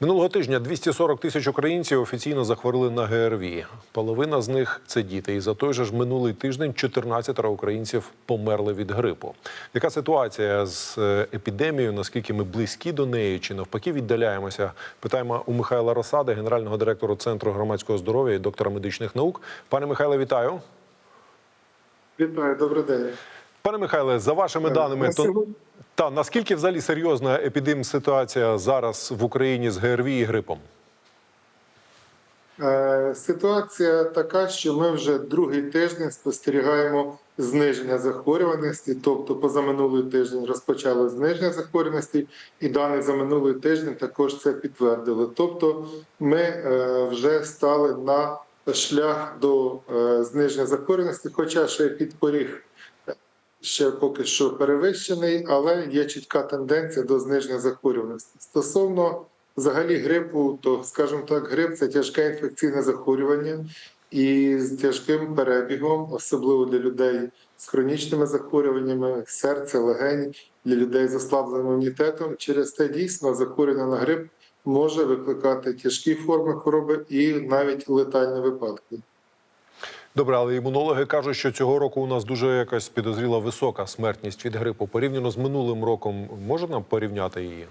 Минулого тижня 240 тисяч українців офіційно захворіли на ГРВІ. Половина з них це діти. І за той же ж минулий тиждень 14 українців померли від грипу. Яка ситуація з е, епідемією? Наскільки ми близькі до неї, чи навпаки віддаляємося? Питаємо у Михайла Росади, генерального директора Центру громадського здоров'я і доктора медичних наук. Пане Михайле, вітаю. Вітаю, добрий день. Пане Михайле, за вашими даними, то та наскільки взагалі серйозна епідемситуація зараз в Україні з ГРВІ і грипом? Е, Ситуація така, що ми вже другий тиждень спостерігаємо зниження захворюваності, тобто позаминулий тиждень розпочало зниження захворюваності, і дані за минулий тиждень також це підтвердили. Тобто ми е, вже стали на шлях до е, зниження захворюваності, хоча ще підпоріг ще поки що перевищений, але є чітка тенденція до зниження захворюваності. Стосовно взагалі грипу, то скажімо так, грип це тяжке інфекційне захворювання і з тяжким перебігом, особливо для людей з хронічними захворюваннями, серця, легень, для людей з ослабленим імунітетом. Через те дійсно захворювання на грип може викликати тяжкі форми хвороби і навіть летальні випадки. Добре, але імунологи кажуть, що цього року у нас дуже якась підозріла висока смертність від грипу. Порівняно з минулим роком, можна нам порівняти її?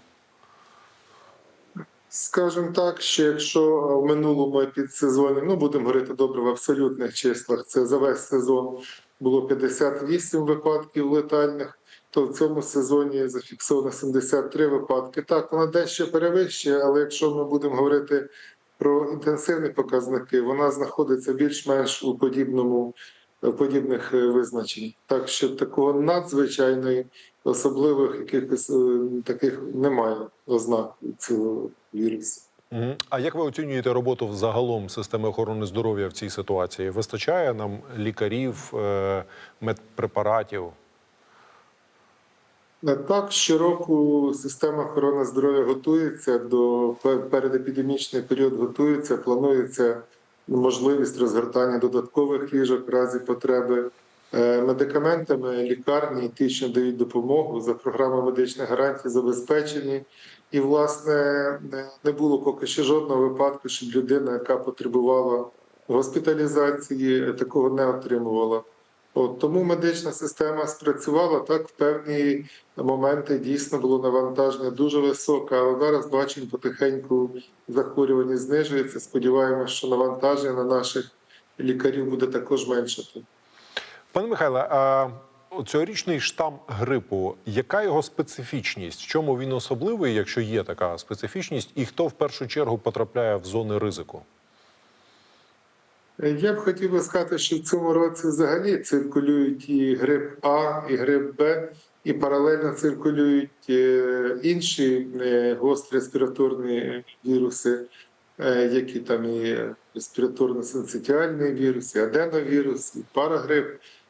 Скажемо так, що якщо в минулому підсезоні, ну будемо говорити добре в абсолютних числах, це за весь сезон було 58 випадків летальних, то в цьому сезоні зафіксовано 73 випадки. Так, вона дещо перевищує, але якщо ми будемо говорити про інтенсивні показники, вона знаходиться більш-менш у подібному подібних е, визначень. Так що такого надзвичайної особливих якихось е, таких немає ознак цього вірусу. А як ви оцінюєте роботу загалом системи охорони здоров'я в цій ситуації? Вистачає нам лікарів, е, медпрепаратів? Так, щороку система охорони здоров'я готується до пе- передепідемічний період готується, планується можливість розгортання додаткових ліжок в разі потреби. Е, Медикаментами лікарні, ті, що дають допомогу за програмою медичних гарантій, забезпечені. І, власне, не- не було поки що жодного випадку, щоб людина, яка потребувала госпіталізації, такого не отримувала. От тому медична система спрацювала так. В певні моменти дійсно було навантаження дуже високе, але зараз бачимо потихеньку захворюваність знижується. Сподіваємося, що навантаження на наших лікарів буде також меншати. Пане Михайле, а цьогорічний штам грипу, яка його специфічність? В чому він особливий, якщо є така специфічність, і хто в першу чергу потрапляє в зони ризику? Я б хотів би сказати, що в цьому році взагалі циркулюють і грип А, і грип Б, і паралельно циркулюють е, інші е, гострі респіраторні віруси, е, які там і респіраторно-синцитіальний вірус, і аденовірус, і парагрип.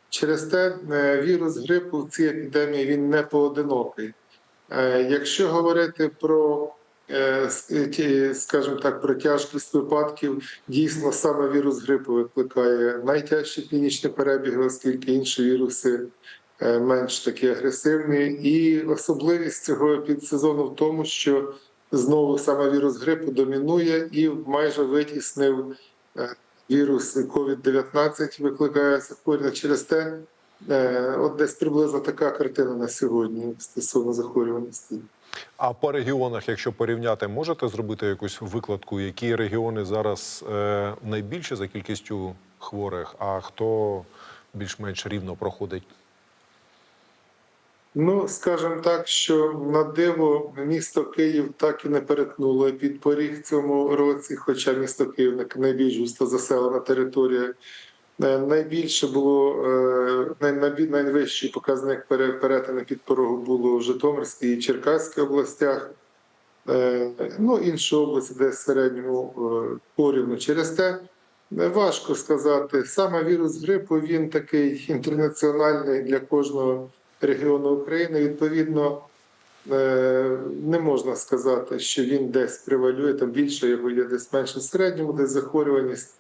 Через те е, вірус грипу в цій епідемії він не поодинокий. Е, Якщо говорити про е, скажімо так, про тяжкість випадків, дійсно саме вірус грипу викликає найтяжчі клінічні перебіги, оскільки інші віруси е, менш такі агресивні. І особливість цього підсезону в тому, що знову саме вірус грипу домінує і майже витіснив е, вірус COVID-19, викликає захворювання через те. Е, От десь приблизно така картина на сьогодні стосовно захворюваності. А по регіонах, якщо порівняти, можете зробити якусь викладку, які регіони зараз е, найбільше за кількістю хворих, а хто більш-менш рівно проходить? Ну, скажімо так, що на диво місто Київ так і не перетнуло підпоріг в цьому році, хоча місто Київ найбільш густо заселена територія. Е, Найбільше було е, найвищий показник пере- перетину підпорогу було в Житомирській і Черкаській областях. Е, Ну, інші області, де середньому порівну. Через те важко сказати. Саме вірус грипу він такий інтернаціональний для кожного регіону України. Відповідно, не можна сказати, що він десь превалює, там більше його є десь менше в середньому, десь захворюваність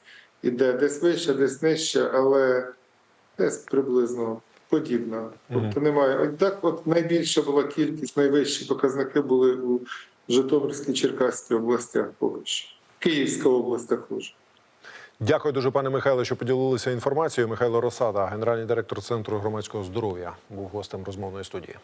іде десь вища, десь нижча, але десь приблизно подібна. Тобто немає. От Так, от найбільша була кількість, найвищі показники були у Житомирській Черкаській областях поки що. Київська область також. Дякую дуже, пане Михайло, що поділилися інформацією. Михайло Росада, генеральний директор Центру громадського здоров'я, був гостем розмовної студії.